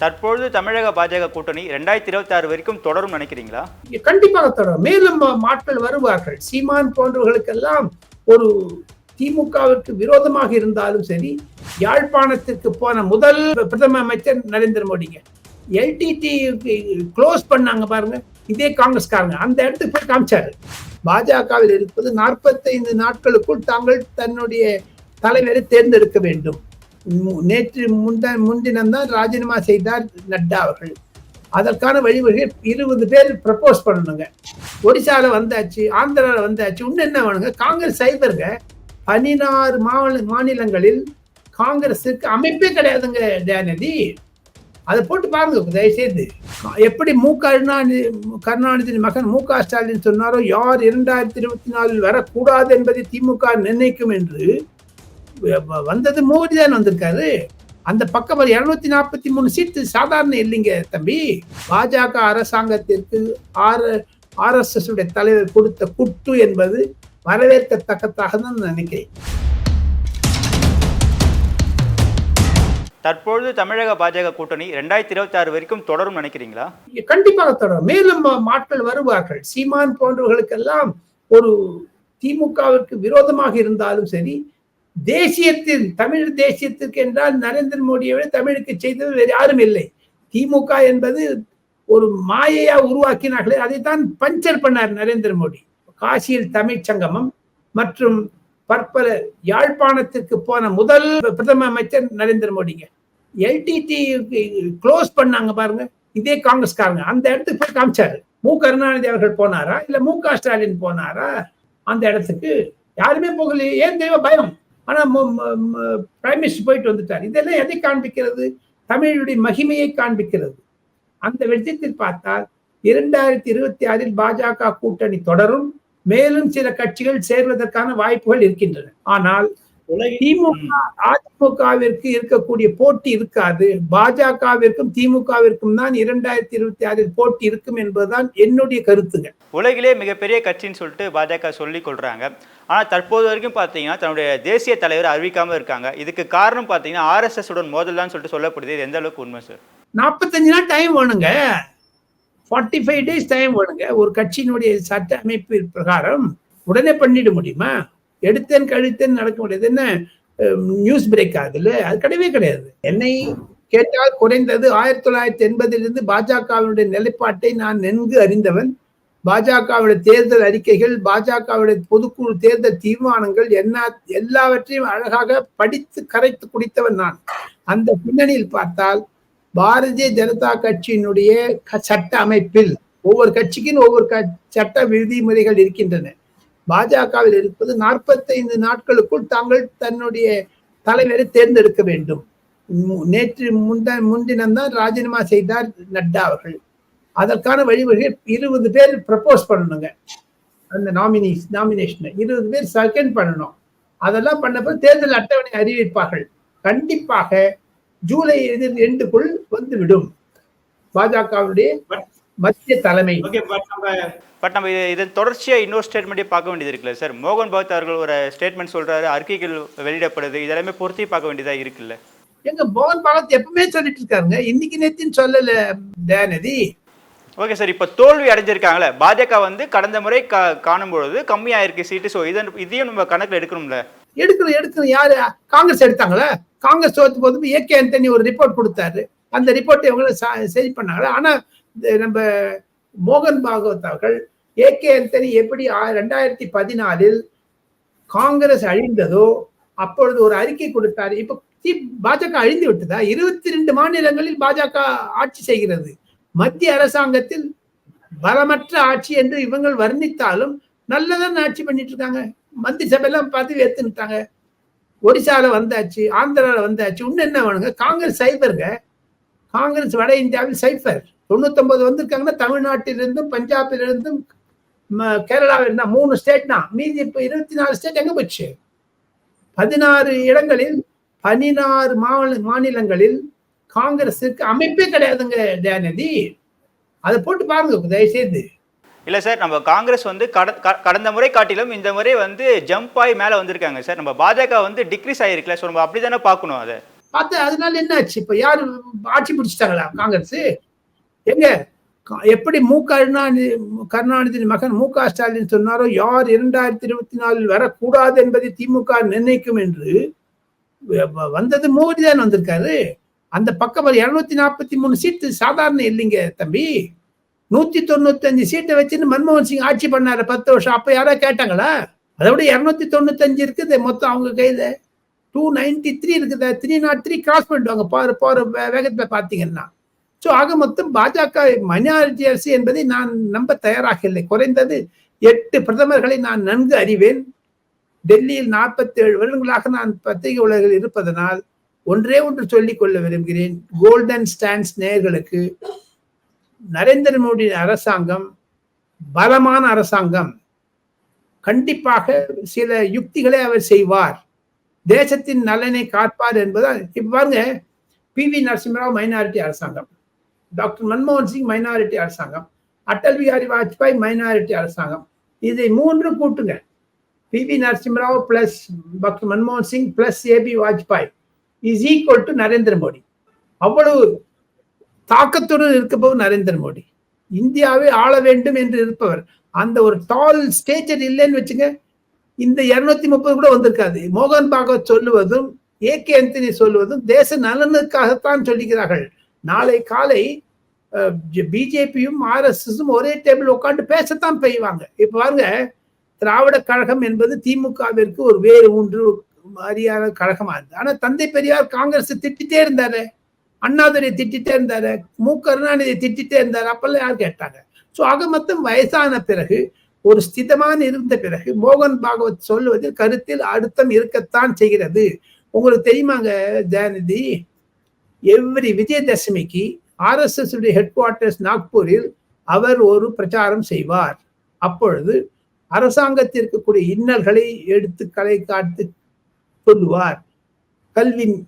தற்பொழுது தமிழக பாஜக கூட்டணி ரெண்டாயிரத்தி இருபத்தி ஆறு வரைக்கும் தொடரும் நினைக்கிறீங்களா? கண்டிப்பாக தொடரும். மேலும் மாட்கள் வருவார்கள். சீமான் போன்றவர்களுக்கெல்லாம் ஒரு திமுகவிற்கு விரோதமாக இருந்தாலும் சரி யாழ்ப்பாணத்திற்கு போன முதல் பிரதம அமைச்சர் நரேந்திர மோடிங்க. எல்டிடி க்ளோஸ் பண்ணாங்க பாருங்க. இதே காங்கிரஸ்காரங்க. அந்த இடத்துக்கு போய் காமிச்சாரு. பாஜகவில் இருப்பது நாற்பத்தைந்து நாட்களுக்குள் தாங்கள் தன்னுடைய தலைவரை தேர்ந்தெடுக்க வேண்டும். நேற்று முந்த முன்தினம்தான் ராஜினாமா செய்தார் நட்டா அவர்கள். அதற்கான வழிவகை இருபது பேர் ப்ரப்போஸ் பண்ணணுங்க. ஒடிசாவில் வந்தாச்சு ஆந்திராவில் வந்தாச்சு இன்னும் என்ன வேணுங்க? காங்கிரஸ் சைபருங்க பதினாறு மாநில மாநிலங்களில் காங்கிரஸுக்கு அமைப்பே கிடையாதுங்க தயாநிதி. அதை போட்டு பாருங்க தயவுசெய்து. எப்படி மு கருணாநிதி கருணாநிதி மகன் மு க ஸ்டாலின் சொன்னாரோ யார் இரண்டாயிரத்தி இருபத்தி நாலில் வரக்கூடாது என்பதை திமுக நிர்ணயிக்கும் என்று வந்தது மோடி தான் வந்திருக்காரு. அந்த பக்கம் இருநூத்தி நாற்பத்தி மூணு சீட்டு சாதாரண இல்லைங்க தம்பி. பாஜக அரசாங்கத்திற்கு ஆர் ஆர்எஸ்எஸ் உடைய தலைவர் கொடுத்த குட்டு என்பது வரவேற்கத்தக்கதாக தான் நான் நினைக்கிறேன். தற்பொழுது தமிழக பாஜக கூட்டணி ரெண்டாயிரத்தி இருபத்தி ஆறு வரைக்கும் தொடரும் நினைக்கிறீங்களா? கண்டிப்பாக தொடரும். மேலும் மாட்கள் வருவார்கள். சீமான் போன்றவர்களுக்கெல்லாம் ஒரு திமுகவிற்கு விரோதமாக இருந்தாலும் சரி தேசியத்தில் தமிழ் தேசியத்திற்கு என்றால் நரேந்திர மோடியை விட தமிழுக்கு செய்தது வேறு யாரும் இல்லை. திமுக என்பது ஒரு மாயையா உருவாக்கினார்களே அதைத்தான் பஞ்சர் பண்ணார் நரேந்திர மோடி. காசியில் தமிழ்ச் சங்கமம் மற்றும் பற்பல யாழ்ப்பாணத்திற்கு போன முதல் பிரதம அமைச்சர் நரேந்திர மோடிங்க. எல்டிடி க்ளோஸ் பண்ணாங்க பாருங்க இதே காங்கிரஸ்காரங்க. அந்த இடத்துக்கு போய் காமிச்சாரு. மு. கருணாநிதி அவர்கள் போனாரா இல்ல மு க ஸ்டாலின் போனாரா? அந்த இடத்துக்கு யாருமே போகலையே ஏன் தெய்வ பயம்? ஆனா பிரைம் மினிஸ்டர் போயிட்டு வந்துட்டார். இதெல்லாம் எதை காண்பிக்கிறது? தமிழுடைய மகிமையை காண்பிக்கிறது. அந்த வெளிச்சத்தில் பார்த்தால் இரண்டாயிரத்தி இருபத்தி ஆறில் பாஜக கூட்டணி தொடரும். மேலும் சில கட்சிகள் சேர்வதற்கான வாய்ப்புகள் இருக்கின்றன. ஆனால் திமுக அதிமுகவிற்கு இருக்கக்கூடிய போட்டி இருக்காது. பாஜகவிற்கும் திமுகவிற்கும் தான் இரண்டாயிரத்தி இருபத்தி ஆறில் போட்டி இருக்கும் என்பதுதான் என்னுடைய கருத்துங்க உலகிலே மிகப்பெரிய கட்சின்னு சொல்லிட்டு பாஜக சொல்லி கொள்றாங்க. ஆனால் தற்போது வரைக்கும் பார்த்தீங்கன்னா தன்னுடைய தேசிய தலைவர் அறிவிக்காம இருக்காங்க. இதுக்கு காரணம் பார்த்தீங்கன்னா ஆர்எஸ்எஸ் உடன் மோதல் தான் சொல்லிட்டு சொல்லப்படுது. இது எந்த அளவுக்கு உண்மை சார் நாற்பத்தஞ்சு நாள் டைம் வேணுங்க. ஃபார்ட்டி ஃபைவ் டேஸ் டைம் வேணுங்க. ஒரு கட்சியினுடைய சட்ட அமைப்பு பிரகாரம் உடனே பண்ணிட முடியுமா? எடுத்தேன் கழித்தேன் நடக்க முடியாது. என்ன? நியூஸ் பிரேக் ஆகுதுல்ல? அது கிடையவே கிடையாது. என்னை கேட்டால் குறைந்தது ஆயிரத்தி தொள்ளாயிரத்தி எண்பதிலிருந்து பாஜகவினுடைய நிலைப்பாட்டை நான் நன்கு அறிந்தவன். பாஜகவுடைய தேர்தல் அறிக்கைகள் பாஜகவுடைய பொதுக்குழு தேர்தல் தீர்மானங்கள் என்ன எல்லாவற்றையும் அழகாக படித்து கரைத்து குடித்தவன் நான். அந்த பின்னணியில் பார்த்தால் பாரதிய ஜனதா கட்சியினுடைய சட்ட அமைப்பில் ஒவ்வொரு கட்சிக்கும் ஒவ்வொரு க- சட்ட விதிமுறைகள் இருக்கின்றன. பாஜகவில் இருப்பது நாற்பத்தைந்து நாட்களுக்குள் தாங்கள் தன்னுடைய தலைவரை தேர்ந்தெடுக்க வேண்டும். நேற்று முந்த முன்தினம்தான் ராஜினாமா செய்தார் நட்டா அவர்கள். அதற்கான வழிவகை இருபது பேர் ப்ரப்போஸ் பண்ணணுங்க. அந்த நாமினிஸ் நாமினேஷனை இருபது பேர் செகண்ட் பண்ணணும். அதெல்லாம் பண்ணப்போ தேர்தல் அட்டவணை அறிவிப்பார்கள். கண்டிப்பாக ஜூலை ரெண்டுக்குள் வந்துவிடும். பாஜகவுடைய மத்திய தலைமை. பட் நம்ம இது- இதன் தொடர்ச்சியாக இன்னொரு ஸ்டேட்மெண்ட்டே பார்க்க வேண்டியது இருக்குல்ல சார் மோகன் பகத் அவர்கள் ஒரு ஸ்டேட்மெண்ட் சொல்றாரு அறிக்கைகள் வெளியிடப்படுது இதெல்லாமே பொருத்தி பார்க்க வேண்டியதாக இருக்குல்ல? எங்க மோகன் பாகத் எப்பவுமே சொல்லிட்டு இருக்காருங்க. இன்னைக்கு நேத்தின்னு சொல்லல தயாநிதி. ஓகே சார் இப்போ தோல்வி அடைஞ்சிருக்காங்களே பாஜக வந்து கடந்த முறை கா காணும் பொழுது கம்மியாயிருக்கு சீட்டு. ஸோ இதன் இதையும் நம்ம கணக்கில் எடுக்கணும்ல? எடுக்கணும் எடுக்கணும். யாரு? காங்கிரஸ் எடுத்தாங்களா? காங்கிரஸ் தோத்து போது ஏகே ஆண்டனி ஒரு ரிப்போர்ட் கொடுத்தாரு. அந்த ரிப்போர்ட் இவங்க ச- சரி பண்ணாங்களா? ஆனா இந்த நம்ம மோகன் பாகவத் அவர்கள் ஏ கே அந்தனி எப்படி ரெண்டாயிரத்தி பதினாலில் காங்கிரஸ் அழிந்ததோ அப்பொழுது ஒரு அறிக்கை கொடுத்தார். இப்ப பாஜக அழிந்து விட்டதா? இருபத்தி ரெண்டு மாநிலங்களில் பாஜக ஆட்சி செய்கிறது. மத்திய அரசாங்கத்தில் பலமற்ற ஆட்சி என்று இவங்கள் வர்ணித்தாலும் நல்லதான் ஆட்சி பண்ணிட்டு இருக்காங்க மந்திரி சபையெல்லாம் பதவி ஏத்துனுட்டாங்க ஒடிசால வந்தாச்சு ஆந்திரால வந்தாச்சு இன்னும் என்ன வேணுங்க? காங்கிரஸ் சைபருங்க. காங்கிரஸ் வட இந்தியாவில் சைபர். தொண்ணூத்தொன்பது வந்திருக்காங்கன்னா தமிழ்நாட்டிலிருந்தும் பஞ்சாபிலிருந்தும் கேரளாவில் இருந்தா மூணு ஸ்டேட் தான் மீதி இப்ப இருபத்தி நாலு ஸ்டேட் எங்க போச்சு? பதினாறு இடங்களில் பதினாறு மாநில மாநிலங்களில் காங்கிரஸுக்கு அமைப்பே கிடையாதுங்க தயாநிதி. அதை போட்டு பாருங்க தயவுசெய்து. இல்லை சார் நம்ம காங்கிரஸ் வந்து கட கடந்த முறை காட்டிலும் இந்த முறை வந்து ஜம்ப் ஆகி மேலே வந்திருக்காங்க சார். நம்ம பாஜக வந்து டிக்ரீஸ் ஆகிருக்குல்ல ஸோ நம்ம அப்படி தானே பார்க்கணும் அதை. பார்த்தா அதனால என்ன ஆச்சு இப்ப யாரு ஆட்சி பிடிச்சிட்டாங்களா காங்கிரஸ்? எங்க? கா- எப்படி மு கருணாநிதி கருணாநிதியின் மகன் மு க ஸ்டாலின் சொன்னாரோ யார் இரண்டாயிரத்தி இருபத்தி நாலில் வரக்கூடாது என்பதை திமுக நிர்ணயிக்கும் என்று வ- வந்தது மோடி தான் வந்திருக்காரு. அந்த பக்கம் இருநூத்தி நாற்பத்தி மூணு சீட்டு சாதாரண இல்லைங்க தம்பி. நூத்தி தொண்ணூத்தி அஞ்சு சீட்டை வச்சுன்னு மன்மோகன் சிங் ஆட்சி பண்ணாரு பத்து வருஷம். அப்ப யாராவது கேட்டாங்களா? அதை விட இருநூத்தி தொண்ணூத்தஞ்சு இருக்குது மொத்தம் அவங்க கையில. டூ நைன்டி த்ரீ இருக்குது த்ரீ நாட் த்ரீ கிராஸ் பண்ணிடுவாங்க போற போற வேகத்துல பாத்தீங்கன்னா ஸோ ஆக மொத்தம் பாஜக மைனாரிட்டி அரசு என்பதை நான் நம்ப தயாராக இல்லை. குறைந்தது எட்டு பிரதமர்களை நான் நன்கு அறிவேன். டெல்லியில் நாற்பத்தி ஏழு வருடங்களாக நான் பத்திரிகை உலகில் இருப்பதனால் ஒன்றே ஒன்று சொல்லிக் கொள்ள விரும்புகிறேன். கோல்டன் ஸ்டாண்ட்ஸ் நேர்களுக்கு நரேந்திர மோடி அரசாங்கம் பலமான அரசாங்கம் கண்டிப்பாக சில யுக்திகளை அவர் செய்வார். தேசத்தின் நலனை காப்பார் என்பதால் இப்ப பாருங்க பி வி நரசிம்மராவ் மைனாரிட்டி அரசாங்கம். டாக்டர் மன்மோகன் சிங் மைனாரிட்டி அரசாங்கம் அட்டல் பிஹாரி வாஜ்பாய் மைனாரிட்டி அரசாங்கம். இதை மூன்று கூட்டுங்க. P V Narasimha Rao plus doctor மன்மோகன் Singh plus A B Vajpayee is equal to Narendra Modi. அவ்வளவு தாக்கத்துடன் இருக்கப்போது நரேந்திர மோடி. இந்தியாவை ஆள வேண்டும் என்று இருப்பவர். அந்த ஒரு டால் ஸ்டேச்சர் இல்லைன்னு வச்சுங்க. இந்த இருநூத்தி முப்பது கூட வந்திருக்காது. மோகன் பாகவத் சொல்லுவதும் ஏ கே அந்தனி சொல்லுவதும் தேச நலனுக்காகத்தான் சொல்லுகிறார்கள். நாளை காலை பிஜேபியும் ஆர்எஸ்எஸும் ஒரே டேபிள் உட்காந்து பேசத்தான் பெய்வாங்க. இப்ப பாருங்க திராவிட கழகம் என்பது திமுகவிற்கு ஒரு வேறு ஒன்று மாதிரியான கழகமா இருந்தது ஆனா தந்தை பெரியார் காங்கிரஸ் திட்டிட்டே இருந்தாரு. அண்ணாதுரை திட்டிட்டே இருந்தாரு. மு. கருணாநிதி திட்டிட்டே இருந்தாரு. அப்பெல்லாம் யார் கேட்டாங்க? சோ ஆக மொத்தம் வயசான பிறகு ஒரு ஸ்திதமான இருந்த பிறகு மோகன் பாகவத் சொல்லுவதில் கருத்தில் அழுத்தம் இருக்கத்தான் செய்கிறது. உங்களுக்கு தெரியுமாங்க ஜெயநிதி? எவ்ரி விஜயதசமிக்கு ஆர்எஸ்எஸ் ஹெட் குவார்ட்டர்ஸ் நாக்பூரில் அவர் ஒரு பிரச்சாரம் செய்வார். அப்பொழுது அரசாங்கத்திற்கு கூடிய இன்னல்களை எடுத்து களை காட்டு சொல்லுவார் கல்வி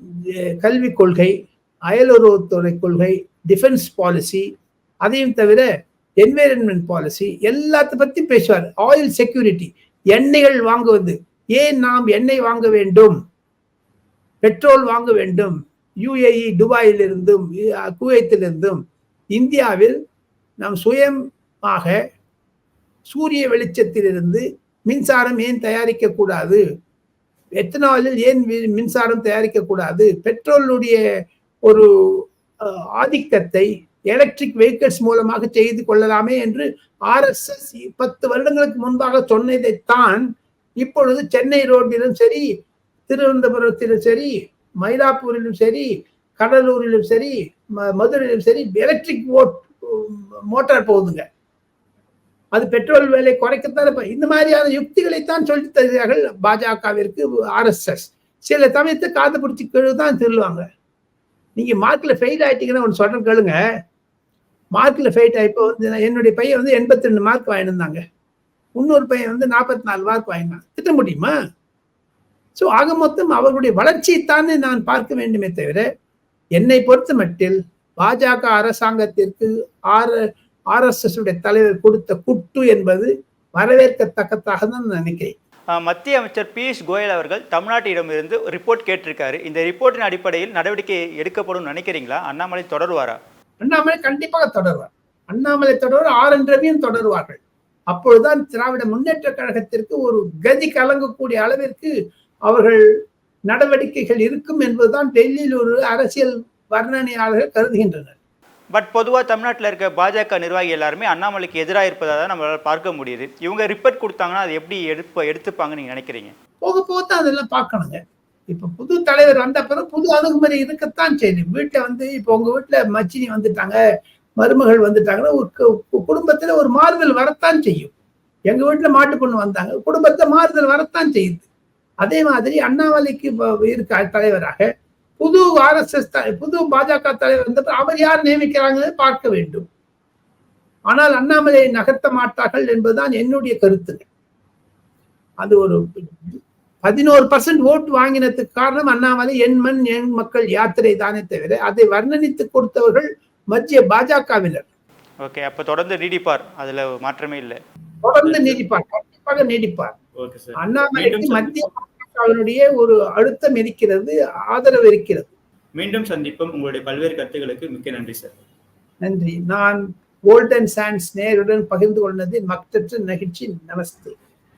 கல்விக் கொள்கை அயலுறவுத்துறை கொள்கை டிஃபென்ஸ் பாலிசி அதையும் தவிர என்வைரன்மெண்ட் பாலிசி எல்லாத்த பற்றி பேசுவார். ஆயில் செக்யூரிட்டி எண்ணெய்கள் வாங்குவது. ஏன் நாம் எண்ணெய் வாங்க வேண்டும்? பெட்ரோல் வாங்க வேண்டும்? யுஏஇ துபாயிலிருந்தும் குவைத்திலிருந்தும் இந்தியாவில் நாம் சுயமாக சூரிய வெளிச்சத்திலிருந்து மின்சாரம் ஏன் தயாரிக்கக்கூடாது எத்தனாலில் ஏன் மின்சாரம் தயாரிக்கக்கூடாது பெட்ரோலுடைய ஒரு ஆதிக்கத்தை எலக்ட்ரிக் வெஹிக்கிள்ஸ் மூலமாக செய்து கொள்ளலாமே என்று ஆர்எஸ்எஸ் பத்து வருடங்களுக்கு முன்பாக சொன்னதைத்தான் இப்பொழுது சென்னை ரோட்டிலும் சரி திருவனந்தபுரத்திலும் சரி மயிலாப்பூரிலும் சரி கடலூரிலும் சரி ம- மதுரையிலும் சரி எலக்ட்ரிக் மோட்டார் போகுதுங்க. அது பெட்ரோல் விலை குறைக்கத்தான் இந்த மாதிரியான யுக்திகளைத்தான் சொல்லி தருகிறார்கள் பாஜகவிற்கு ஆர்எஸ்எஸ் சில சமயத்தை காது பிடிச்சி கழுவுதான் சொல்லுவாங்க நீங்க மார்க்ல ஃபெயில் ஆயிட்டீங்கன்னா ஒன்று சொல்றேன் கேளுங்க. மார்க்ல ஃபெயில் ஆயிப்போ வந்து என்னுடைய பையன் வந்து எண்பத்தி ரெண்டு மார்க் வாங்கியிருந்தாங்க இன்னொரு பையன் வந்து நாற்பத்தி நாலு மார்க் வாங்கினான் திட்ட முடியுமா? ஸோ ஆக மொத்தம் அவர்களுடைய வளர்ச்சியைத்தானே நான் பார்க்க வேண்டுமே தவிர என்னை பொறுத்த மட்டில் பாஜக அரசாங்கத்திற்கு ஆர் ஆர்எஸ்எஸ் உடைய தலைவர் கொடுத்த குட்டு என்பது வரவேற்கத்தக்கதாக தான் நான் நினைக்கிறேன். மத்திய அமைச்சர் பியூஷ் கோயல் அவர்கள் தமிழ்நாட்டிடமிருந்து ரிப்போர்ட் கேட்டிருக்காரு. இந்த ரிப்போர்ட்டின் அடிப்படையில் நடவடிக்கை எடுக்கப்படும் நினைக்கிறீங்களா? அண்ணாமலை தொடருவாரா? அண்ணாமலை கண்டிப்பாக தொடர்வார். அண்ணாமலை தொடர்வார் ஆர் என் ரவியும் தொடருவார்கள். அப்பொழுதுதான் திராவிட முன்னேற்ற கழகத்திற்கு ஒரு கதி கலங்கக்கூடிய அளவிற்கு அவர்கள் நடவடிக்கைகள் இருக்கும் என்பதுதான் டெல்லியில் ஒரு அரசியல் வர்ணனையாளர்கள் கருதுகின்றனர். பட் பொதுவாக தமிழ்நாட்டில் இருக்க பாஜக நிர்வாகி எல்லாருமே அண்ணாமலைக்கு எதிராக இருப்பதாக தான் நம்மளால் பார்க்க முடியுது. இவங்க ரிப்போர்ட் கொடுத்தாங்கன்னா அது எப்படி எடுப்ப எடுத்துப்பாங்கன்னு நீங்கள் நினைக்கிறீங்க? போக போக தான் அதெல்லாம் பார்க்கணுங்க. இப்ப புது தலைவர் வந்த பிறகு புது அணுகுமுறை இருக்கத்தான் செய்யும் வீட்டை வந்து இப்போ உங்க வீட்டுல மச்சினி வந்துட்டாங்க மருமகள் வந்துட்டாங்கன்னா ஒரு குடும்பத்துல ஒரு மாறுதல் வரத்தான் செய்யும். எங்க வீட்டுல மாட்டு பொண்ணு வந்தாங்க குடும்பத்தை மாறுதல் வரத்தான் செய்யுது. அதே மாதிரி அண்ணாமலைக்கு இருக்க தலைவராக புது ஆர்எஸ்எஸ் புது பாஜக தலைவர் வந்த அவர் யார் நியமிக்கிறாங்கன்னு பார்க்க வேண்டும். ஆனால் அண்ணாமலையை நகர்த்த மாட்டார்கள் என்பதுதான் என்னுடைய கருத்துங்க அது ஒரு பதினோரு பர்சன்ட் ஓட்டு வாங்கினதுக்கு காரணம் அண்ணாமலை என் மண் என் மக்கள் யாத்திரை தானே தவிர அதை வர்ணனித்து கொடுத்தவர்கள் மத்திய பாஜகவினர். ஓகே அப்போ தொடர்ந்து நீடிப்பார். அதில் மாற்றமே இல்லை. தொடர்ந்து நீடிப்பார். கண்டிப்பாக நீடிப்பார். Okay sir. அண்ணாமலைக்கு மத்திய பாஜகவினுடைய ஒரு அழுத்தம் இருக்கிறது ஆதரவு இருக்கிறது. மீண்டும் சந்திப்போம். உங்களுடைய பல்வேறு கருத்துக்களுக்கு மிக்க நன்றி சார். நன்றி. நான் கோல்டன் சான்ஸ் நேருடன் பகிர்ந்து கொண்டது மக்தற்ற நெகிழ்ச்சி. நமஸ்தே.